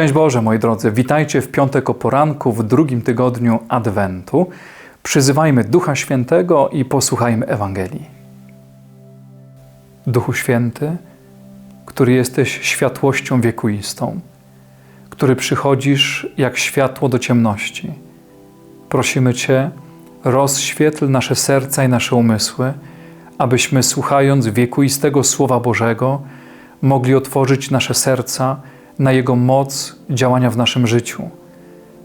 Szczęść Boże, moi drodzy, witajcie w piątek o poranku w drugim tygodniu Adwentu. Przyzywajmy Ducha Świętego i posłuchajmy Ewangelii. Duchu Święty, który jesteś światłością wiekuistą, który przychodzisz jak światło do ciemności, prosimy Cię, rozświetl nasze serca i nasze umysły, abyśmy słuchając wiekuistego Słowa Bożego mogli otworzyć nasze serca na Jego moc działania w naszym życiu.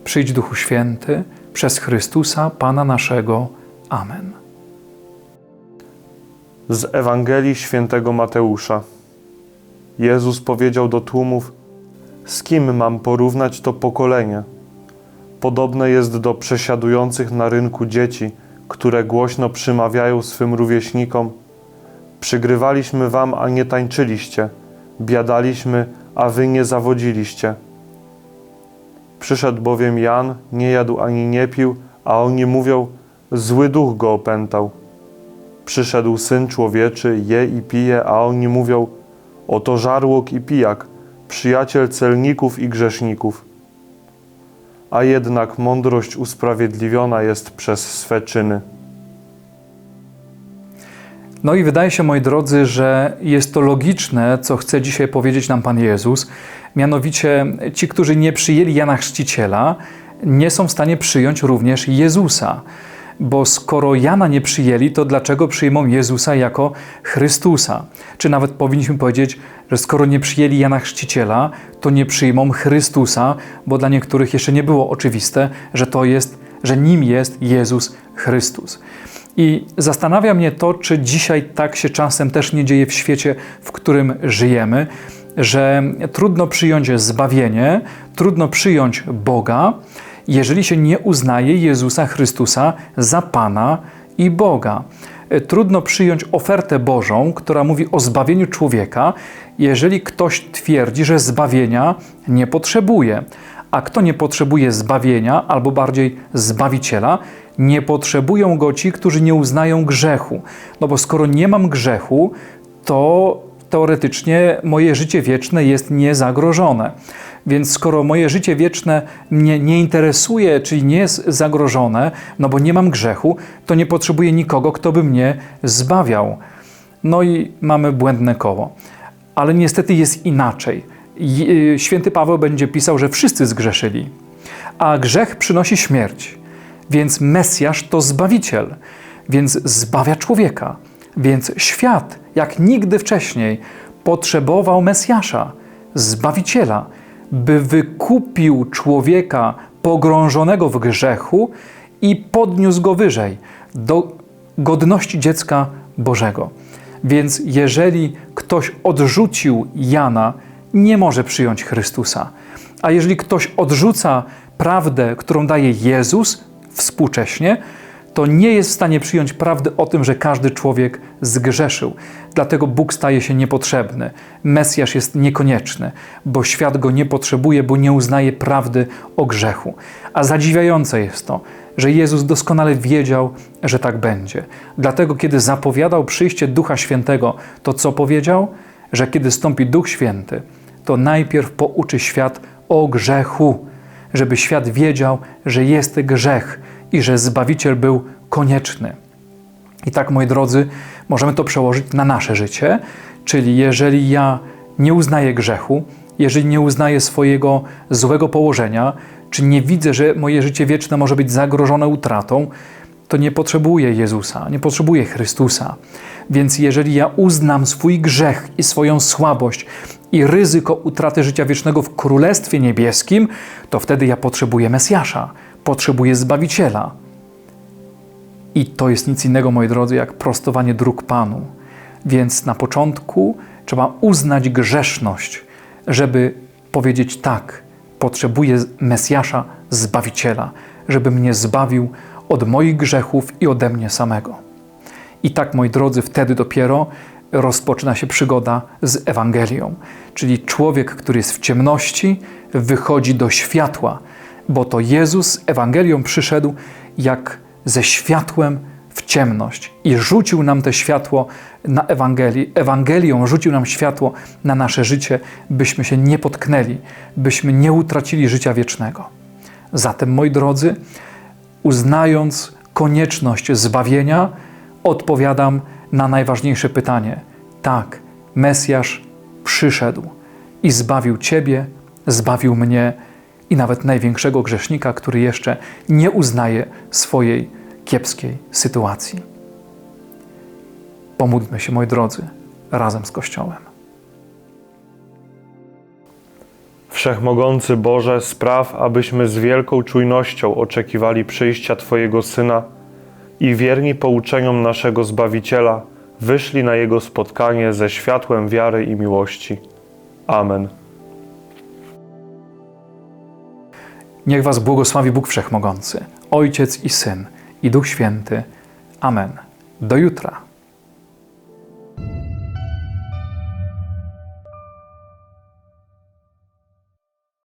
Przyjdź Duchu Święty przez Chrystusa, Pana naszego. Amen. Z Ewangelii Świętego Mateusza. Jezus powiedział do tłumów: Z kim mam porównać to pokolenie? Podobne jest do przesiadujących na rynku dzieci, które głośno przymawiają swym rówieśnikom: Przygrywaliśmy wam, a nie tańczyliście, biadaliśmy, a wy nie zawodziliście. Przyszedł bowiem Jan, nie jadł ani nie pił, a oni mówią: Zły duch go opętał. Przyszedł syn człowieczy, je i pije, a oni mówią: Oto żarłok i pijak, przyjaciel celników i grzeszników. A jednak mądrość usprawiedliwiona jest przez swe czyny. No i wydaje się, moi drodzy, że jest to logiczne, co chce dzisiaj powiedzieć nam Pan Jezus. Mianowicie ci, którzy nie przyjęli Jana Chrzciciela, nie są w stanie przyjąć również Jezusa. Bo skoro Jana nie przyjęli, to dlaczego przyjmą Jezusa jako Chrystusa? Czy nawet powinniśmy powiedzieć, że skoro nie przyjęli Jana Chrzciciela, to nie przyjmą Chrystusa, bo dla niektórych jeszcze nie było oczywiste, że to jest, że nim jest Jezus Chrystus. I zastanawia mnie to, czy dzisiaj tak się czasem też nie dzieje w świecie, w którym żyjemy, że trudno przyjąć zbawienie, trudno przyjąć Boga, jeżeli się nie uznaje Jezusa Chrystusa za Pana i Boga. Trudno przyjąć ofertę Bożą, która mówi o zbawieniu człowieka, jeżeli ktoś twierdzi, że zbawienia nie potrzebuje. A kto nie potrzebuje zbawienia, albo bardziej zbawiciela, nie potrzebują go ci, którzy nie uznają grzechu. No bo skoro nie mam grzechu, to teoretycznie moje życie wieczne jest niezagrożone. Więc skoro moje życie wieczne mnie nie interesuje, czyli nie jest zagrożone, no bo nie mam grzechu, to nie potrzebuję nikogo, kto by mnie zbawiał. No i mamy błędne koło. Ale niestety jest inaczej. Y, święty Paweł będzie pisał, że wszyscy zgrzeszyli, a grzech przynosi śmierć. Więc Mesjasz to zbawiciel, więc zbawia człowieka. Więc świat, jak nigdy wcześniej, potrzebował Mesjasza, zbawiciela, by wykupił człowieka pogrążonego w grzechu i podniósł go wyżej, do godności dziecka Bożego. Więc jeżeli ktoś odrzucił Jana, nie może przyjąć Chrystusa. A jeżeli ktoś odrzuca prawdę, którą daje Jezus współcześnie, to nie jest w stanie przyjąć prawdy o tym, że każdy człowiek zgrzeszył. Dlatego Bóg staje się niepotrzebny. Mesjasz jest niekonieczny, bo świat go nie potrzebuje, bo nie uznaje prawdy o grzechu. A zadziwiające jest to, że Jezus doskonale wiedział, że tak będzie. Dlatego, kiedy zapowiadał przyjście Ducha Świętego, to co powiedział? Że kiedy stąpi Duch Święty, to najpierw pouczy świat o grzechu, żeby świat wiedział, że jest grzech i że Zbawiciel był konieczny. I tak, moi drodzy, możemy to przełożyć na nasze życie, czyli jeżeli ja nie uznaję grzechu, jeżeli nie uznaję swojego złego położenia, czy nie widzę, że moje życie wieczne może być zagrożone utratą, to nie potrzebuję Jezusa, nie potrzebuję Chrystusa. Więc jeżeli ja uznam swój grzech i swoją słabość i ryzyko utraty życia wiecznego w Królestwie Niebieskim, to wtedy ja potrzebuję Mesjasza, potrzebuję Zbawiciela. I to jest nic innego, moi drodzy, jak prostowanie dróg Panu. Więc na początku trzeba uznać grzeszność, żeby powiedzieć tak, potrzebuję Mesjasza, Zbawiciela, żeby mnie zbawił od moich grzechów i ode mnie samego. I tak, moi drodzy, wtedy dopiero rozpoczyna się przygoda z Ewangelią. Czyli człowiek, który jest w ciemności, wychodzi do światła, bo to Jezus Ewangelią przyszedł jak ze światłem w ciemność i rzucił nam te światło na Ewangelii. Ewangelią rzucił nam światło na nasze życie, byśmy się nie potknęli, byśmy nie utracili życia wiecznego. Zatem, moi drodzy, uznając konieczność zbawienia, odpowiadam na najważniejsze pytanie. Tak, Mesjasz przyszedł i zbawił Ciebie, zbawił mnie i nawet największego grzesznika, który jeszcze nie uznaje swojej kiepskiej sytuacji. Pomódlmy się, moi drodzy, razem z Kościołem. Wszechmogący Boże, spraw, abyśmy z wielką czujnością oczekiwali przyjścia Twojego Syna i wierni pouczeniom naszego Zbawiciela, wyszli na Jego spotkanie ze światłem wiary i miłości. Amen. Niech Was błogosławi Bóg Wszechmogący, Ojciec i Syn i Duch Święty. Amen. Do jutra.